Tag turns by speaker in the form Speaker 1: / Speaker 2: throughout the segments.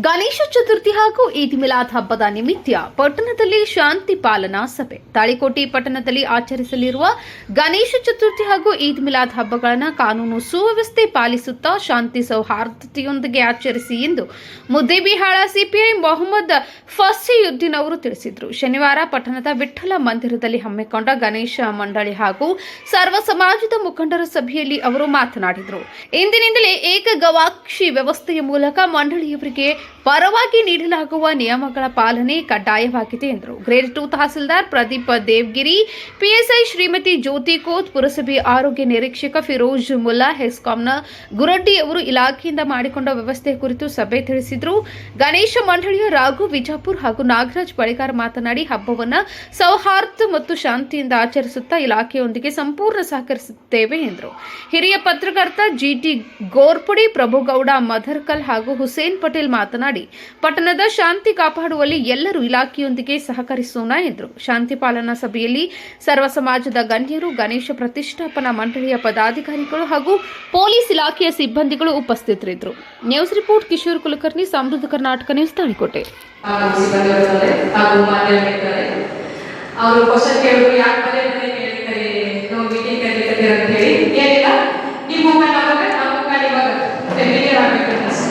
Speaker 1: ಗಣೇಶ ಚತುರ್ಥಿ ಹಾಗೂ ಈದ್ ಮಿಲಾದ್ ಹಬ್ಬದ ನಿಮಿತ್ತ ಪಟ್ಟಣದಲ್ಲಿ ಶಾಂತಿ ಪಾಲನಾ ಸಭೆ. ತಾಳಿಕೋಟೆ ಪಟ್ಟಣದಲ್ಲಿ ಆಚರಿಸಲಿರುವ ಗಣೇಶ ಚತುರ್ಥಿ ಹಾಗೂ ಈದ್ ಮಿಲಾದ್ ಹಬ್ಬಗಳನ್ನು ಕಾನೂನು ಸುವ್ಯವಸ್ಥೆ ಪಾಲಿಸುತ್ತಾ ಶಾಂತಿ ಸೌಹಾರ್ದತೆಯೊಂದಿಗೆ ಆಚರಿಸಿ ಎಂದು ಮುದ್ದೇಬಿಹಾಳ ಸಿಪಿಐ ಮೊಹಮ್ಮದ್ ಫಸಿಯುದ್ದೀನ್ ಅವರು ತಿಳಿಸಿದರು. ಶನಿವಾರ ಪಟ್ಟಣದ ವಿಠ್ಠಲ ಮಂದಿರದಲ್ಲಿ ಹಮ್ಮಿಕೊಂಡ ಗಣೇಶ ಮಂಡಳಿ ಹಾಗೂ ಸರ್ವ ಸಮಾಜದ ಮುಖಂಡರ ಸಭೆಯಲ್ಲಿ ಅವರು ಮಾತನಾಡಿದರು. ಇಂದಿನಿಂದಲೇ ಏಕ ಗವಾಕ್ಷಿ ವ್ಯವಸ್ಥೆಯ ಮೂಲಕ ಮಂಡಳಿಯವರಿಗೆ ಪರವಾಗಿ ನೀಡಲಾಗುವ ನಿಯಮಗಳ ಪಾಲನೆ ಕಡ್ಡಾಯವಾಗಿದೆ ಎಂದರು. Grade two tahsildar Pradeep Devgiri, PSI Shrimati Jyoti Koth, ಪುರಸಭೆ ಆರೋಗ್ಯ ನಿರೀಕ್ಷಕ ಫಿರೋಜ್ ಮುಲ್ಲಾ, ಹೆಸ್ಕಾಂನ ಗುರಡ್ಡಿ ಅವರು ಇಲಾಖೆಯಿಂದ ಮಾಡಿಕೊಂಡ ವ್ಯವಸ್ಥೆ ಕುರಿತು ಸಭೆ ತಿಳಿಸಿದರು. ಗಣೇಶ ಮಂಡಳಿಯ ರಾಘು ವಿಜಾಪುರ್ ಹಾಗೂ ನಾಗರಾಜ್ ಬಳಿಗಾರ್ ಮಾತನಾಡಿ ಹಬ್ಬವನ್ನು ಸೌಹಾರ್ದ ಮತ್ತು ಶಾಂತಿಯಿಂದ ಆಚರಿಸುತ್ತಾ ಇಲಾಖೆಯೊಂದಿಗೆ ಸಂಪೂರ್ಣ ಸಹಕರಿಸುತ್ತೇವೆ ಎಂದರು. ಹಿರಿಯ ಪತ್ರಕರ್ತ ಜಿಟಿ ಗೋರ್ಪುಡಿ, ಪ್ರಭುಗೌಡ ಮಧರ್ಕಲ್ ಹಾಗೂ ಹುಸೇನ್ ಪಟೇಲ್ ಮಾತನಾಡಿ ಪಟ್ಟಣದ ಶಾಂತಿ ಕಾಪಾಡುವಲ್ಲಿ ಎಲ್ಲರೂ ಇಲಾಖೆಯೊಂದಿಗೆ ಸಹಕರಿಸೋಣ ಎಂದರು. ಶಾಂತಿ ಪಾಲನಾ ಸಭೆಯಲ್ಲಿ ಸರ್ವ ಸಮಾಜದ ಗಣ್ಯರು, ಗಣೇಶ ಪ್ರತಿಷ್ಠಾಪನಾ ಮಂಡಳಿಯ ಪದಾಧಿಕಾರಿಗಳು ಹಾಗೂ ಪೊಲೀಸ್ ಇಲಾಖೆಯ ಸಿಬ್ಬಂದಿಗಳು ಉಪಸ್ಥಿತರಿದ್ದರು. ನ್ಯೂಸ್ ರಿಪೋರ್ಟ್ ಕಿಶೋರ್ ಕುಲಕರ್ಣಿ, ಸಮೃದ್ಧ ಕರ್ನಾಟಕ ನ್ಯೂಸ್ ತಾಳಿಕೋಟೆ
Speaker 2: ಏನಿಲ್ಲ ನಿಮ್ಮ ಮೊಬೈಲ್ ಅವಾಗ ನಮ್ಮ ಮೊಬೈಲ್ ಇವಾಗ ಫೆಮಿಲಿಯರ್ ಆಗ್ಬೇಕಂತ ಅಷ್ಟೇ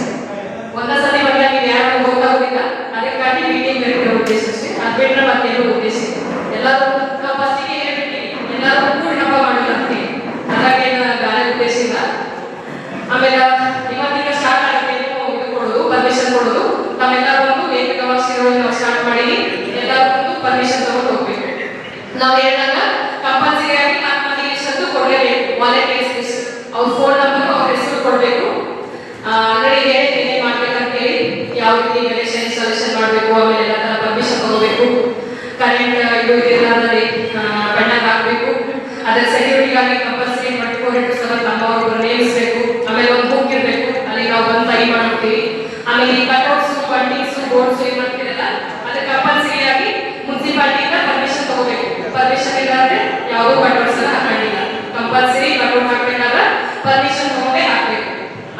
Speaker 2: ಒಂದೇ ಸತಿ ಬಂದಾಗ ನೀವು ಯಾರು ಗೊತ್ತಾಗೋದಿಲ್ಲ ಅದಕ್ಕಾಗಿ ಮೀಟಿಂಗ್ ಕರೀತಿರೋ ಉದ್ದೇಶ ಅಷ್ಟೇ ಅದು ಬಿಟ್ಟರೆ ಮತ್ತೇನು ಉದ್ದೇಶ ಇಲ್ಲ ಎಲ್ಲರೂ ಫಸ್ಟಿಗೆ ಹೇಳ್ಬಿಟ್ಟಿವಿ ಎಲ್ಲರೂ ಕೂಡಿ ಹಬ್ಬ ಮಾಡೋಣ ಅಂತ ಹೇಳಿ ಅದಾಗೇನು ಬೇರೆ ಉದ್ದೇಶ ಇಲ್ಲ ಆಮೇಲೆ ಇವತ್ತಿನ ಸ್ಟಾರ್ಟ್ ಆಗುತ್ತೆ ನೀವು ಇದು ಕೊಡೋದು ಪರ್ಮಿಷನ್ ಕೊಡೋದು ನಾವೆಲ್ಲರೂ ಒಂದು ಏಕಗವಾಕ್ಷಿಗಳನ್ನು ನಾವು ಸ್ಟಾರ್ಟ್ ಮಾಡಿ ಎಲ್ಲರೂ ಒಂದು ಪರ್ಮಿಷನ್ ತಗೊಂಡು ಹೋಗ್ಬೇಕು ನಾವು ಹೇಳಿದಾಗ ಕಂಪಲ್ಸರಿ ಆಗಿ ನಾಲ್ಕು ಮಂದಿ ಲಿಸ್ಟ್ ಅಂತೂ ಕೊಡಲೇಬೇಕು ವಾಲಂಟಿಯರ್ಸ್ ಲಿಸ್ಟ್ ಅವ್ರ ಫೋನ್ ನಂಬರ್ ಅವ್ರ ಹೆಸರು ಕೊಡಬೇಕು. ಆಲ್ರೆಡಿ ಹೇಳಿದ್ದೀನಿ ಏನೇನು ಮಾಡ್ಬೇಕಂತ ಹೇಳಿ ಯಾವ ರೀತಿ ಗಣೇಶ ಇನ್ಸ್ಟಾಲೇಷನ್ ಮಾಡಬೇಕು ಆಮೇಲೆ ಎಲ್ಲ ಥರ ಪರ್ಮಿಷನ್ ತಗೋಬೇಕು ಕರೆಂಟ್ ಇದು ಇದಿರಲಾರ್ದಲ್ಲಿ ಬಣ್ಣ ಹಾಕಬೇಕು ಅದರ ಸೆಕ್ಯೂರಿಟಿಗಾಗಿ ಕಂಪಲ್ಸರಿ ಮಟ್ಕೋರಿಟ್ಟು ಸಹ ನಮ್ಮವರು ನೇಮಿಸಬೇಕು. ಆಮೇಲೆ ಒಂದು ಬುಕ್ ಇರಬೇಕು. ಅಲ್ಲಿ ನಾವು ಒಂದು ಸೈನ್ ಮಾಡ್ತೀವಿ ಆಮೇಲೆ ಈ ಕಟ್ಔಟ್ಸ್ ಬಂಡಿಂಗ್ಸ್ ಬೋರ್ಡ್ಸ್ ಏನು ಮಾಡ್ತೀರಲ್ಲ ಅದಕ್ಕೆ ಕಂಪಲ್ಸರಿ ಆಗಿ ಮುನ್ಸಿಪಾಲ್ಟಿಯಿಂದ ಪರ್ಮಿಷನ್ ತಗೋಬೇಕು. ಪರ್ಮಿಷನ್ ಇಲ್ಲಾಂದ್ರೆ ಅಂದ್ರೆ ಕಟ್ಔಟ್ಸ್ ಅನ್ನ ಹಾಕೊಂಡಿಲ್ಲ. ಕಂಪಲ್ಸರಿ ಕಟ್ಔಟ್ ಹಾಕ್ಬೇಕಾದ್ರೆ ಪರ್ಮಿಷನ್ ತಗೊಂಡೇ ಹಾಕ್ಬೇಕು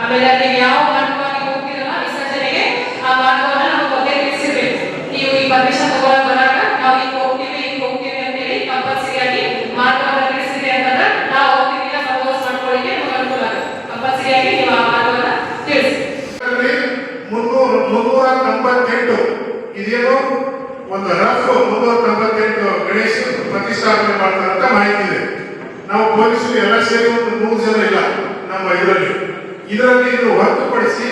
Speaker 2: ಆಮೇಲೆ ನೀವು ಯಾವ ಮಾರ್ಗವಾಗಿ ಹೋಗ್ತೀರಲ್ಲ ವಿಸರ್ಜನೆಗೆ ಆ ಮಾರ್ಗವನ್ನ ನಾವು ಬಗ್ಗೆ ತಿಳಿಸಿರ್ಬೇಕು ನೀವು ಈ ಪರ್ಮಿಷನ್ ತಗೊಳಕ್ ಬರಾಗ ನಾವು ಈಗ ಹೋಗ್ತೀವಿ ಈಗ ಹೋಗ್ತೀವಿ ಅಂತ ಹೇಳಿ ಕಂಪಲ್ಸರಿ ಆಗಿ ಮಾರ್ಗವನ್ನ ತಿಳಿಸಿರಿ ಅಂತಂದ್ರೆ ನಾವು ಹೋಗ್ತೀವಿ ಪ್ರಪೋಸ್ ಮಾಡ್ಕೊಳ್ಳಿಕ್ಕೆ ನಮ್ಗೆ ಅನುಕೂಲ ಆಗುತ್ತೆ ಕಂಪಲ್ಸರಿ ಆಗಿ ನೀವು ಆ ಮಾರ್ಗವನ್ನ ತಿಳಿಸಿ
Speaker 3: ಇದರಲ್ಲಿ ಮುನ್ನೂರ ಮುನ್ನೂರ ತೊಂಬತ್ತೆಂಟು ಇದೇನು ಒಂದು ರಫ್ ಮುನ್ನೂರ ತೊಂಬತ್ತೆಂಟು ಗಣೇಶ ಪ್ರತಿಷ್ಠಾಪನೆ ಮಾಡ್ತಾರಂತ ಅಂತ ಮಾಹಿತಿ ಇದೆ ನಾವು ಪೊಲೀಸರು ಎಲ್ಲ ಸೇರಿ ಒಂದು ಮೂರು ಜನ ಇಲ್ಲ ನಮ್ಮ ಇದರಲ್ಲಿ. ಇದರಲ್ಲಿ ಇದು ಹೊರತುಪಡಿಸಿ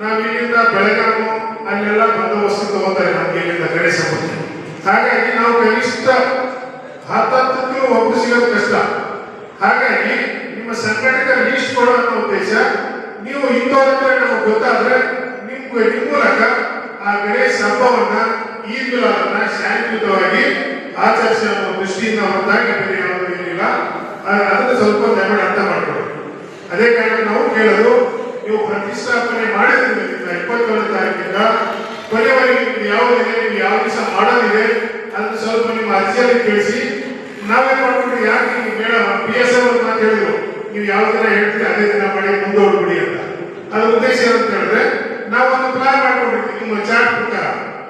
Speaker 3: ನಾವು ಇಲ್ಲಿಂದ ಬೆಳಗಾವಿ ಅಲ್ಲೆಲ್ಲ ಬಂದೋಬಸ್ತು ತಗೋತಾರೆ ನಮ್ಗೆ ಇಲ್ಲಿಂದ ಗಣೇಶ. ಹಾಗಾಗಿ ನಾವು ಕನಿಷ್ಠ ಹತ್ತತ್ತು ಒಬ್ಬರು ಸಿಗೋದು ಕಷ್ಟ. ಹಾಗಾಗಿ ನಿಮ್ಮ ಸಂಘಟಕ ಲೀಸ್ಟ್ ಕೊಡೋ ಅನ್ನೋ ಉದ್ದೇಶ ನೀವು ಇಂಥವ್ರಂದ್ರೆ ನಮಗೆ ಗೊತ್ತಾದ್ರೆ ನಿಮ್ಗೆ ನಿಮ್ಮ ಮೂಲಕ ಆ ಗಣೇಶ ಹಬ್ಬವನ್ನ ಈದ್ ಮಿಲಾದನ್ನ ಶಾಂತಿಯುತವಾಗಿ ಆಚರಿಸಿ ದೃಷ್ಟಿಯಿಂದ ಹೊರತಾಗಿ ಬೇರೆ ಯಾವುದೂ ಏನಿಲ್ಲ. ಅದನ್ನು ಸ್ವಲ್ಪ ದಯಮಾಡಿ ಅರ್ಥ ಮಾಡ್ಕೊಳ್ಳಿ. ಅದೇ ಕಾರಣ ನಾವು ಕೇಳೋದು ನೀವು ಪ್ರತಿಷ್ಠಾಪನೆ ಮಾಡಿದ್ರಿಂದ ಇಪ್ಪತ್ತೇಳನೇ ತಾರೀಕಿಂದ ಕೊನೆವರೆಗೆ ನಿಮ್ದು ಯಾವುದಿದೆ ನೀವು ಯಾವ ದಿವಸ ಮಾಡೋದಿದೆ ಅಂತ ಸ್ವಲ್ಪ ನಿಮ್ಮ ಅರ್ಜಿಯಲ್ಲಿ ತಿಳಿಸಿ. ನಾವೇ ಮಾಡ್ಕೊಂಡ್ರೆ ಯಾಕೆ ನೀವು ಬೇಡ ಪಿ ಎಸ್ ಎಲ್ ಅಂತ ಹೇಳಿದ್ರು? ನೀವು ಯಾವ ದಿನ ಹೇಳ್ತೀರಿ, ಅದೇ ದಿನ ಮಾಡಿ ಮುಂದೋಡ್ಬಿಡಿ ಅಂತ. ಅದ್ರ ಉದ್ದೇಶ ಏನಂತ ಹೇಳಿದ್ರೆ ನಾವು ಒಂದು ಪ್ಲಾನ್ ಮಾಡ್ಕೊಂಡಿರ್ತೀವಿ, ನಿಮ್ಮ ಪ್ರಕಾರ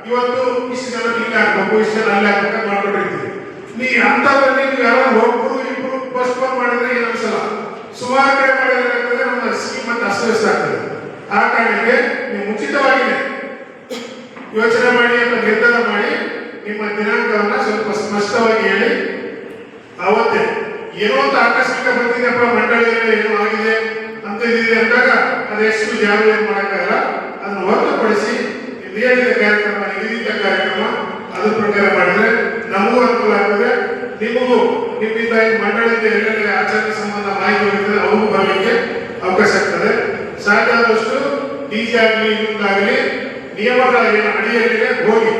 Speaker 3: ಇವತ್ತು ಇಷ್ಟು ಜನ ಇಲ್ಲ ಹಾಕ್ಬೇಕು ಇಷ್ಟು ಜನ ಅಲ್ಲಿ ಅಂತ ಮಾಡ್ಕೊಂಡಿರ್ತೀವಿ. ನೀ ನೀವು ಯಾರೋ ಒಬ್ರು ಇಬ್ರು ಪೋಸ್ಟ್ಪೋನ್ ಮಾಡಿದ್ರೆ ಏನು ಸುಮಾರು ಕಡೆ ಮಾಡಿದ್ರೆ ನಮ್ಮ ಸ್ಕೀಮ್ ಅಂತ ಅಸ್ತವ್ಯಸ್ತ ಆಗ್ತದೆ. ಆ ಕಾರಣಕ್ಕೆ ನೀವು ಮುಂಚಿತವಾಗಿದೆ ಯೋಚನೆ ಮಾಡಿ ಅಥವಾ ನಿರ್ಧಾರ ಮಾಡಿ ನಿಮ್ಮ ದಿನಾಂಕವನ್ನ ಸ್ವಲ್ಪ ಸ್ಪಷ್ಟವಾಗಿ ಹೇಳಿ. ಅವತ್ತೇ ಏನೋ ಒಂದು ಆಕಸ್ಮಿಕ ಬಂದಿದೆಯಪ್ಪ, ಮಂಡಳಿಯಲ್ಲಿ ಏನೋ ಆಗಿದೆ ಅಂತ ಇದಿದೆ ಅಂದಾಗ ಅದೆಷ್ಟು ಯಾವ ಏನು ಮಾಡೋಕ್ಕಾಗಲ್ಲ. ಅದನ್ನು ಹೊರತುಪಡಿಸಿ ಇದೇನಿದೆ ಕಾರ್ಯಕ್ರಮ, ನಿಗದಿತ ಕಾರ್ಯಕ್ರಮ ಅದ್ರ ಪ್ರಕಾರ ಮಾಡಿದ್ರೆ ನಮಗೂ ಅನುಕೂಲ ಆಗ್ತದೆ. ನಿಮಗೂ, ನಿಮ್ಮಿಂದ ಮಂಡಳಿಯಿಂದ ಎಲ್ಲೆಲ್ಲ ಆಚರಣೆ ಸಂಬಂಧ ಮಾಹಿತಿ ಹೋಗ್ತದೆ ಅವ್ರಿಗೂ ಬರಲಿಕ್ಕೆ ಅವಕಾಶ ಆಗ್ತದೆ. ಸಾಧ್ಯ ಆದಷ್ಟು ಡಿಜೆ ಆಗಲಿ ಇನ್ನೊಂದಾಗಲಿ ನಿಯಮಗಳ ಅಡಿಯಲ್ಲಿ ಹೋಗಿ